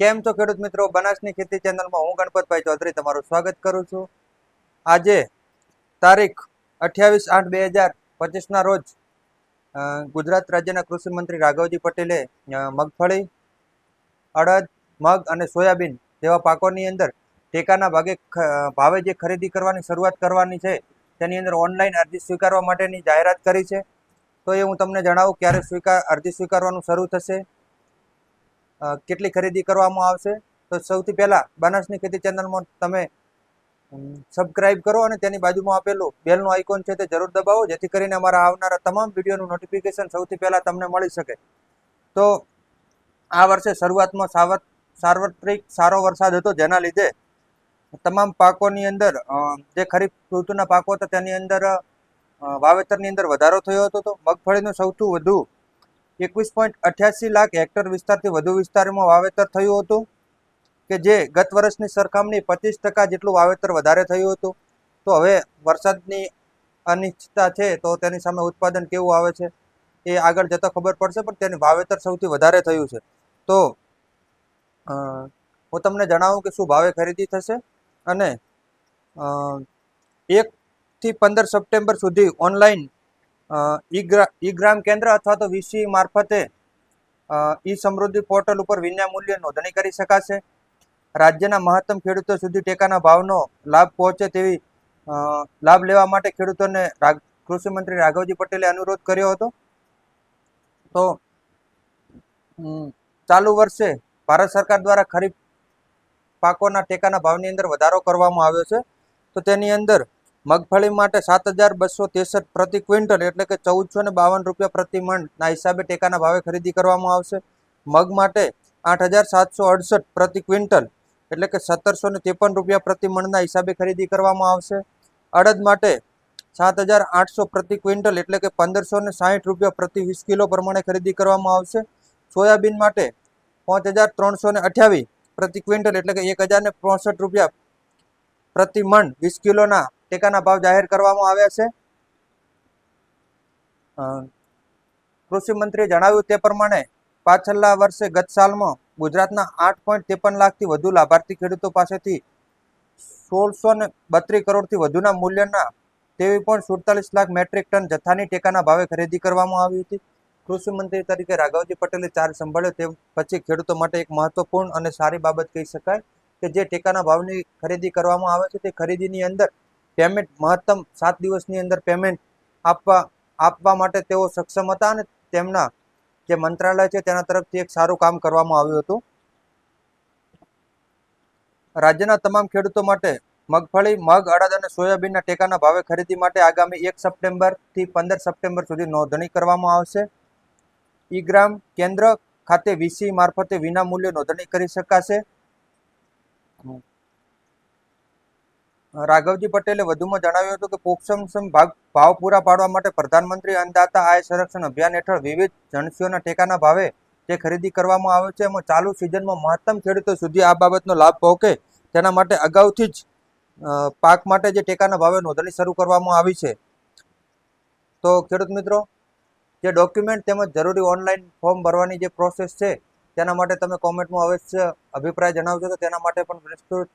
કેમ છો ખેડૂત મિત્રો? બનાસની ખેતી ચેનલમાં હું ગણપતભાઈ ચૌધરી તમારું સ્વાગત કરું છું. આજે તારીખ અઠ્યાવીસ આઠ બે હજાર પચીસના રોજ ગુજરાત રાજ્યના કૃષિ મંત્રી રાઘવજી પટેલે મગફળી, અડદ, મગ અને સોયાબીન જેવા પાકોની અંદર ટેકાના ભાગે ભાવે જે ખરીદી કરવાની શરૂઆત કરવાની છે, તેની અંદર ઓનલાઈન અરજી સ્વીકારવા માટેની જાહેરાત કરી છે. તો એ હું તમને જણાવું ક્યારે સ્વીકાર, અરજી સ્વીકારવાનું શરૂ થશે. કેટલી ખરીદી કરવામાં આવશે? તો સૌથી પહેલાં બનાસની ખેતી ચેનલમાં તમે સબસ્ક્રાઇબ કરો અને તેની બાજુમાં આપેલું બેલનું આઇકોન છે તે જરૂર દબાવો, જેથી કરીને અમારા આવનારા તમામ વિડીયોનું નોટિફિકેશન સૌથી પહેલાં તમને મળી શકે. તો આ વર્ષે શરૂઆતમાં સાવત સાર્વત્રિક સારો વરસાદ હતો જેના લીધે તમામ પાકોની અંદર જે ખરીફ ઋતુના પાકો હતા તેની અંદર વાવેતરની અંદર વધારો થયો હતો તો મગફળીનું સૌથી વધુ એકવીસ પોઈન્ટ અઠ્યાસી લાખ હેક્ટર વિસ્તારથી વધુ વિસ્તારમાં વાવેતર થયું હતું, કે જે ગત વર્ષની સરખામણી પચીસ ટકા જેટલું વાવેતર વધારે થયું હતું. તો હવે વરસાદની અનિશ્ચિતતા છે તો તેની સામે ઉત્પાદન કેવું આવે છે એ આગળ જતાં ખબર પડશે, પણ તેની વાવેતર સૌથી વધારે થયું છે. તો હું તમને જણાવું કે શું ભાવે ખરીદી થશે અને એકથી પંદર સપ્ટેમ્બર સુધી ઓનલાઈન ઈ ગ્રા, ઈ ગ્રામ કેન્દ્ર અથવા તો વીસી મારફતે ઈ સમૃદ્ધિ પોર્ટલ ઉપર વિના મૂલ્યે નોંધણી કરી શકાશે. રાજ્યના મહત્તમ ખેડૂતો સુધી ટેકાના ભાવનો લાભ પહોંચે તેવી લાભ લેવા માટે ખેડૂતોને કૃષિ મંત્રી રાઘવજી પટેલે અનુરોધ કર્યો હતો. તો ચાલુ વર્ષે ભારત સરકાર દ્વારા ખરીફ પાકોના ટેકાના ભાવની અંદર વધારો કરવામાં આવ્યો છે. તો તેની અંદર મગફળી માટે સાત હજાર બસો તેસઠ પ્રતિ ક્વિન્ટલ એટલે કે ચૌદસો ને બાવન રૂપિયા પ્રતિ મણના હિસાબે ટેકાના ભાવે ખરીદી કરવામાં આવશે. મગ માટે આઠ હજાર સાતસો અડસઠ પ્રતિ ક્વિન્ટલ એટલે કે સત્તરસો ને ત્રેપન રૂપિયા પ્રતિ મણના હિસાબે ખરીદી કરવામાં આવશે. અડદ માટે સાત હજાર આઠસો પ્રતિ ક્વિન્ટલ એટલે કે પંદરસો ને સાહીઠ રૂપિયા પ્રતિ વીસ કિલો પ્રમાણે ખરીદી કરવામાં આવશે. સોયાબીન માટે પાંચ હજાર ત્રણસો અઠ્યાવીસ પ્રતિ ક્વિન્ટલ એટલે કે એક હજાર ને રૂપિયા પ્રતિ મણ વીસ કિલોના ટેકાના ભાવ જાહેર કરવામાં આવ્યા છે. કૃષિ મંત્રીએ જણાવ્યું તે પ્રમાણે પાછલા વર્ષે ગત સાલમાં ગુજરાતના આઠ પોઈન્ટ ત્રેપન લાખથી વધુ લાભાર્થી ખેડૂતો પાસેથી સોળસો ને બત્રીસ કરોડથી વધુના મૂલ્યના તેવી પોઈન્ટ સુડતાલીસ લાખ મેટ્રિક ટન જથ્થાની ટેકાના ભાવે ખરીદી કરવામાં આવી હતી. કૃષિ મંત્રી તરીકે રાઘવજી પટેલે ચાર્જ સંભાળ્યો તે પછી ખેડૂતો માટે એક મહત્વપૂર્ણ અને સારી બાબત કહી શકાય કે જે ટેકાના ભાવની ખરીદી કરવામાં આવે છે તે ખરીદીની અંદર પેમેન્ટ મહત્તમ સાત દિવસની અંદર પેમેન્ટ આપવા આપવા માટે તેઓ સક્ષમ હતા અને તેમના જે મંત્રાલય છે તેના તરફથી એક સારું કામ કરવામાં આવ્યું હતું. રાજ્યના તમામ ખેડૂતો માટે મગફળી, મગ, અડદ અને સોયાબીનના ટેકાના ભાવે ખરીદી માટે આગામી એક સપ્ટેમ્બરથી પંદર સપ્ટેમ્બર સુધી નોંધણી કરવામાં આવશે. ઈ કેન્દ્ર ખાતે વીસી મારફતે વિના મૂલ્યે નોંધણી કરી શકાશે. રાઘવજી પટેલે વધુમાં જણાવ્યું હતું કે પોક્ષમ ભાવ પૂરા પાડવા માટે પ્રધાનમંત્રી અન્નદાતા આય સંરક્ષણ અભિયાન હેઠળ વિવિધ જણસીઓના ટેકાના ભાવે જે ખરીદી કરવામાં આવે છે એમાં ચાલુ સિઝનમાં મહત્તમ ખેડૂતો સુધી આ બાબતનો લાભ પહોંચે તેના માટે અગાઉથી જ પાક માટે જે ટેકાના ભાવે નોંધણી શરૂ કરવામાં આવી છે. તો ખેડૂત મિત્રો જે ડોક્યુમેન્ટ તેમજ જરૂરી ઓનલાઈન ફોર્મ ભરવાની જે પ્રોસેસ છે તેના માટે તમે કોમેન્ટમાં અવશ્ય અભિપ્રાય જણાવજો તો તેના માટે પણ અ,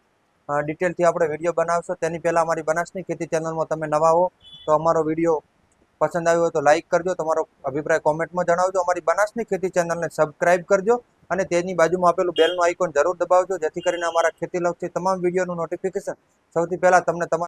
ડિટેલથી આપણે વીડિયો બનાવશો. તેની પહેલાં અમારી બનાસની ખેતી ચેનલમાં તમે નવા હો, તો અમારો વીડિયો પસંદ આવ્યો હોય તો લાઇક કરજો. તમારો અભિપ્રાય કોમેન્ટમાં જણાવજો. અમારી બનાસની ખેતી ચેનલને સબસ્ક્રાઇબ કરજો અને તેની બાજુમાં આપેલું બેલનું આઇકોન જરૂર દબાવજો. જેથી કરીને અમારા ખેતી લક્ષી તમામ વિડીયોનું નોટિફિકેશન સૌથી પહેલાં તમને તમારા